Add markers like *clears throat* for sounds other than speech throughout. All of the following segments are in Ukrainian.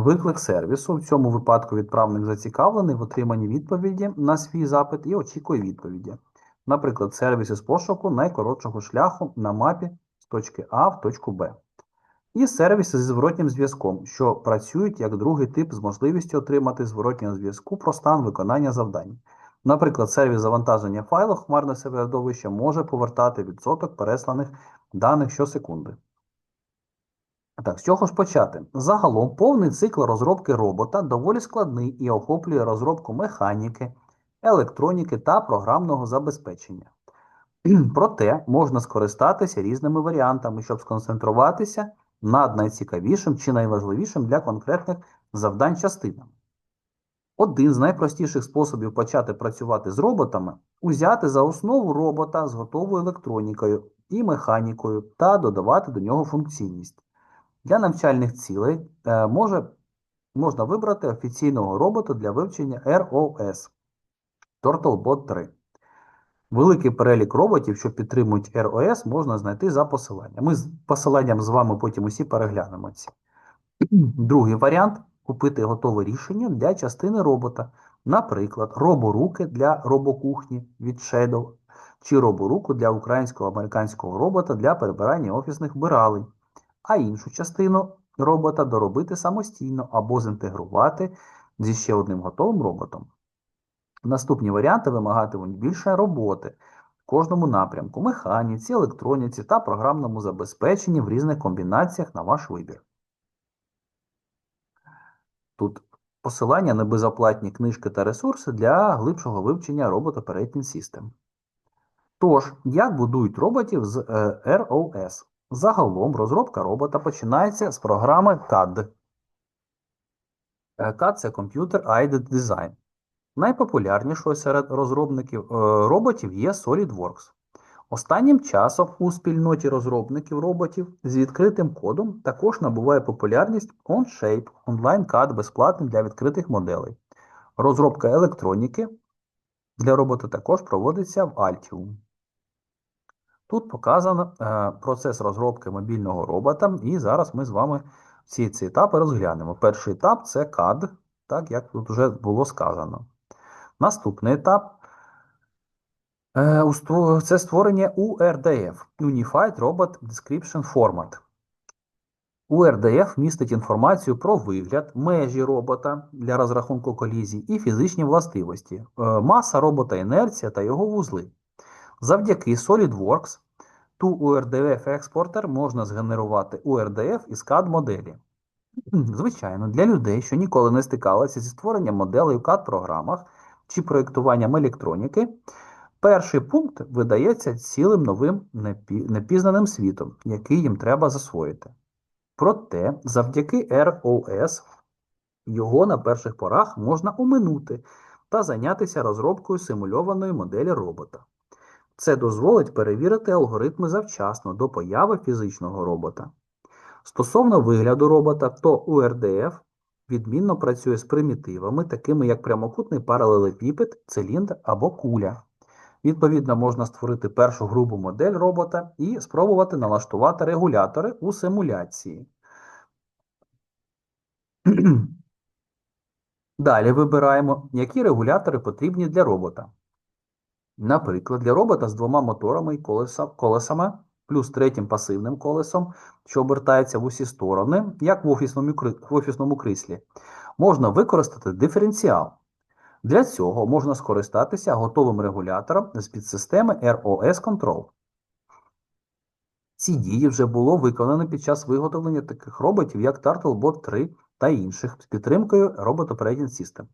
Виклик сервісу. В цьому випадку відправник зацікавлений в отриманні відповіді на свій запит і очікує відповіді. Наприклад, сервіс із пошуку найкоротшого шляху на мапі з точки А в точку Б. І сервіси зі зворотнім зв'язком, що працюють як другий тип з можливістю отримати зворотнього зв'язку про стан виконання завдань. Наприклад, сервіс завантаження файлу хмарне середовище може повертати відсоток пересланих даних щосекунди. Так, з чого ж почати? Загалом повний цикл розробки робота доволі складний і охоплює розробку механіки, електроніки та програмного забезпечення. *clears throat* Проте можна скористатися різними варіантами, щоб сконцентруватися над найцікавішим чи найважливішим для конкретних завдань частинами. Один з найпростіших способів почати працювати з роботами узяти за основу робота з готовою електронікою і механікою та додавати до нього функційність. Для навчальних цілей е, може, можна вибрати офіційного робота для вивчення ROS TurtleBot 3. Великий перелік роботів, що підтримують ROS, можна знайти за посиланням. Ми з посиланням з вами потім усі переглянемо ці. Другий варіант купити готове рішення для частини робота. Наприклад, роборуки для робокухні від Shadow чи роборуку для українського американського робота для перебирання офісних вбиралень, а іншу частину робота доробити самостійно або зінтегрувати зі ще одним готовим роботом. Наступні варіанти вимагатимуть більше роботи в кожному напрямку, механіці, електроніці та програмному забезпеченні в різних комбінаціях на ваш вибір. Тут посилання на безоплатні книжки та ресурси для глибшого вивчення Robot Operating System. Тож, як будують роботів з е, ROS? Загалом розробка робота починається з програми CAD. Е, CAD це Computer Aided Design. Найпопулярнішою серед розробників е, роботів є SolidWorks. Останнім часом у спільноті розробників роботів з відкритим кодом також набуває популярність OnShape, онлайн-кад безплатний для відкритих моделей. Розробка електроніки для робота також проводиться в Altium. Тут показано е, процес розробки мобільного робота, і зараз ми з вами всі ці етапи розглянемо. Перший етап це CAD, так як тут вже було сказано. Наступний етап е, це створення URDF Unified Robot Description Format. URDF містить інформацію про вигляд, межі робота для розрахунку колізій і фізичні властивості, е, маса робота, інерція та його вузли. Завдяки SolidWorks ту URDF експортер можна згенерувати URDF із CAD моделі. Звичайно, для людей, що ніколи не стикалися зі створенням моделей у CAD-програмах чи проєктуванням електроніки, перший пункт видається цілим новим непізнаним світом, який їм треба засвоїти. Проте, завдяки ROS його на перших порах можна оминути та зайнятися розробкою симульованої моделі робота. Це дозволить перевірити алгоритми завчасно до появи фізичного робота. Стосовно вигляду робота, то URDF відмінно працює з примітивами, такими як прямокутний паралелепіпед, циліндр або куля. Відповідно, можна створити першу грубу модель робота і спробувати налаштувати регулятори у симуляції. *clears throat* Далі вибираємо, які регулятори потрібні для робота. Наприклад, для робота з двома моторами і колесами, плюс третім пасивним колесом, що обертається в усі сторони, як в офісному, в офісному кріслі, можна використати диференціал. Для цього можна скористатися готовим регулятором з підсистеми ROS Control. Ці дії вже було виконано під час виготовлення таких роботів, як TurtleBot 3 та інших з підтримкою Robot Operating System.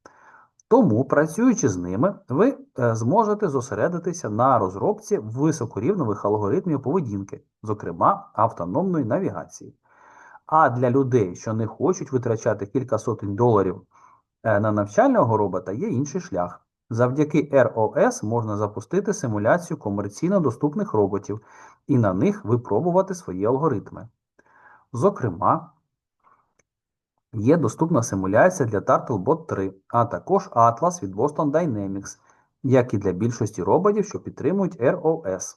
Тому, працюючи з ними, ви е, зможете зосередитися на розробці високорівнових алгоритмів поведінки, зокрема автономної навігації. А для людей, що не хочуть витрачати кілька сотень доларів е, на навчального робота, є інший шлях. Завдяки ROS можна запустити симуляцію комерційно доступних роботів і на них випробувати свої алгоритми. Зокрема, Є доступна симуляція для TurtleBot 3, а також Atlas від Boston Dynamics, як і для більшості роботів, що підтримують ROS.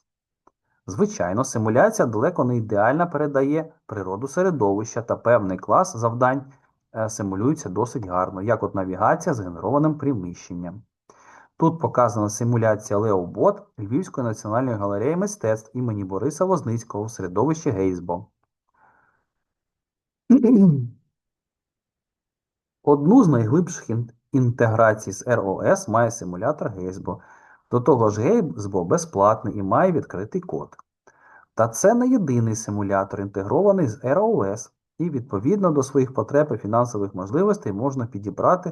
Звичайно, симуляція далеко не ідеально передає природу середовища та певний клас завдань, е, симулюються досить гарно, як от навігація з генерованим приміщенням. Тут показана симуляція Леобот Львівської національної галереї мистецтв імені Бориса Возницького в середовищі Гейзбо. Одну з найглибших інтеграцій з РОС має симулятор Гейзбо. До того ж, Гейзбо безплатний і має відкритий код. Та це не єдиний симулятор, інтегрований з РОС, і відповідно до своїх потреб і фінансових можливостей можна підібрати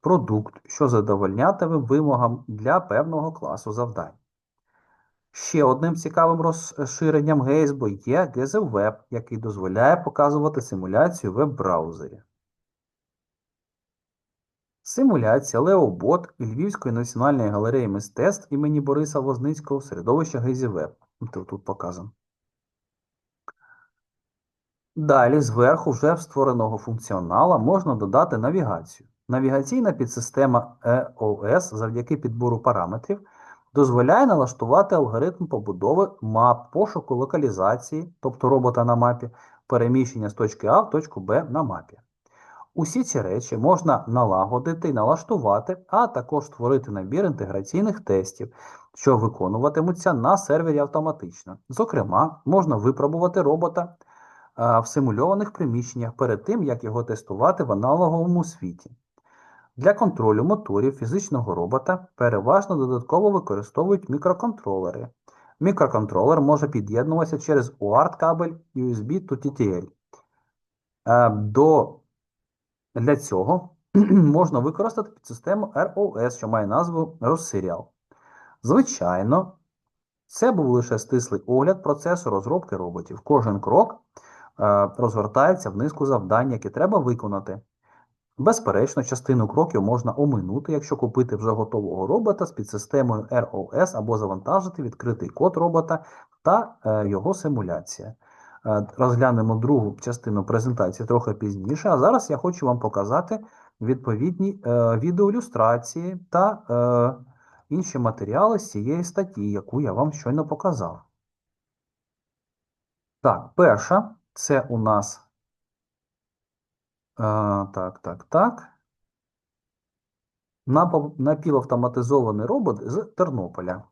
продукт, що задовольнятиме вимогам для певного класу завдань. Ще одним цікавим розширенням Гейзбо є GZWeb, який дозволяє показувати симуляцію в веб-браузері. Симуляція Леобот Львівської національної галереї мистецтв імені Бориса Возницького середовища Гейзівеб. Тут, тут показано. Далі, зверху вже створеного функціонала можна додати навігацію. Навігаційна підсистема EOS завдяки підбору параметрів дозволяє налаштувати алгоритм побудови мап пошуку локалізації, тобто робота на мапі, переміщення з точки А в точку Б на мапі. Усі ці речі можна налагодити і налаштувати, а також створити набір інтеграційних тестів, що виконуватимуться на сервері автоматично. Зокрема, можна випробувати робота в симульованих приміщеннях перед тим, як його тестувати в аналоговому світі. Для контролю моторів фізичного робота переважно додатково використовують мікроконтролери. Мікроконтролер може під'єднуватися через UART-кабель USB to TTL. Е, До для цього *clears throat* можна використати підсистему ROS, що має назву ROS-Serial. Звичайно, це був лише стислий огляд процесу розробки роботів. Кожен крок е, розгортається в низку завдань, які треба виконати. Безперечно, частину кроків можна оминути, якщо купити вже готового робота з підсистемою ROS або завантажити відкритий код робота та е, його симуляція. Е, Розглянемо другу частину презентації трохи пізніше, а зараз я хочу вам показати відповідні е, відеоілюстрації та е, інші матеріали з цієї статті, яку я вам щойно показав. Так, перша це у нас. Так, так, так. Напівавтоматизований робот з Тернополя.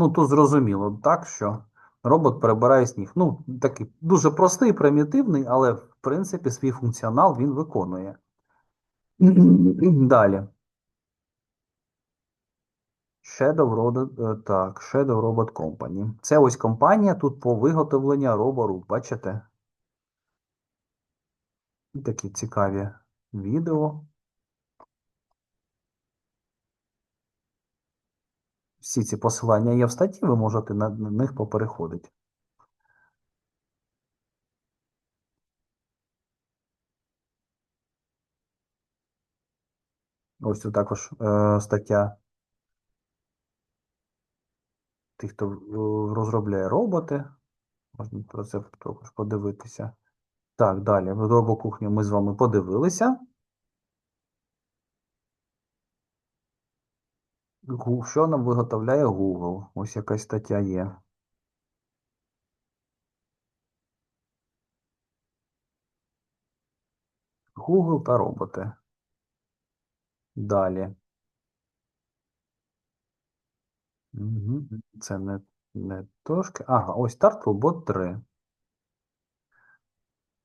Ну, тут зрозуміло, так, що робот перебирає сніг. Ну, такий дуже простий, примітивний, але в принципі свій функціонал він виконує. Далі. Shadow е, так, Shadow Robot Company. Це ось компанія тут по виготовленню роборук, бачите? Такі цікаві відео. Всі ці посилання є в статті, ви можете на, них попереходити. Ось тут також е, стаття тих, хто е, розробляє роботи. Можна про це також подивитися. Так, далі. Робокухню ми з вами подивилися. Що нам виготовляє Google? Ось якась стаття є. Google та роботи. Далі. Мгм. Це не, не трошки. Ага, ось Turtlebot 3.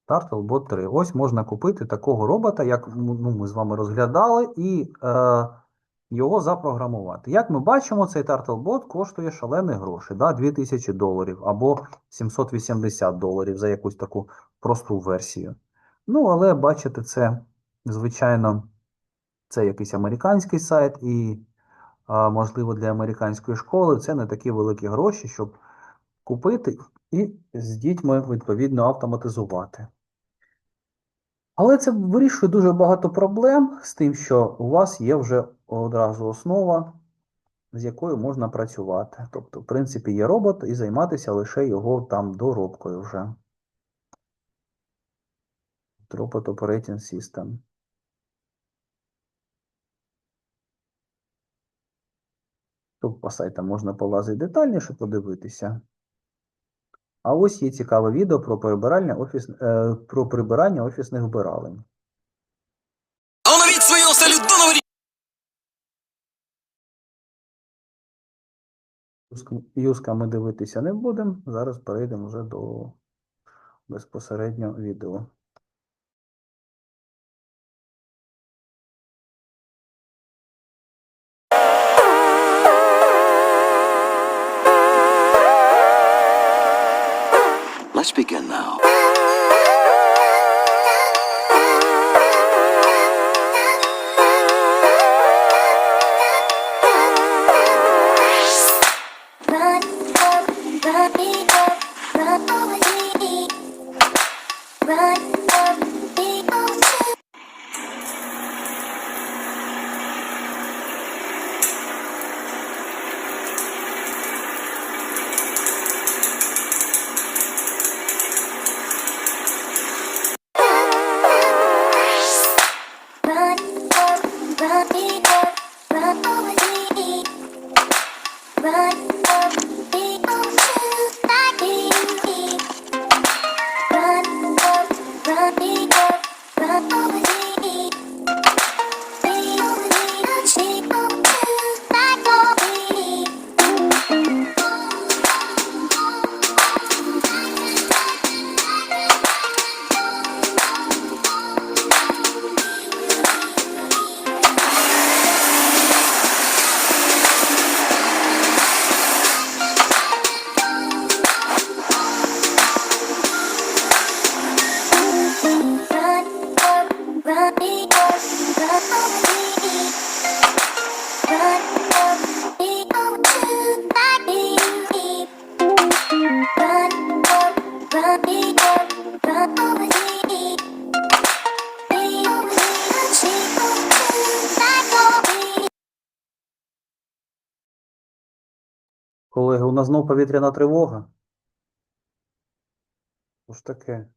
Turtlebot 3. Ось можна купити такого робота, як ну, ми з вами розглядали, і е, його запрограмувати. Як ми бачимо, цей Turtlebot коштує шалені гроші, да? 2000 доларів або 780 доларів за якусь таку просту версію. Ну, але бачите, це, звичайно, це якийсь американський сайт, і, можливо, для американської школи це не такі великі гроші, щоб купити і з дітьми відповідно автоматизувати. Але це вирішує дуже багато проблем з тим, що у вас є вже одразу основа, з якою можна працювати. Тобто, в принципі, є робот і займатися лише його там доробкою вже. Robot Operating System. Тут по сайтам можна полазити детальніше, подивитися. А ось є цікаве відео про прибирання, офіс... е, про прибирання офісних вбиралень. Оновіть свою оселю до новорічного Юзк- ми дивитися не будемо. Зараз перейдемо вже до безпосередньо відео. Let's begin now. Run знов повітряна тривога. Що таке?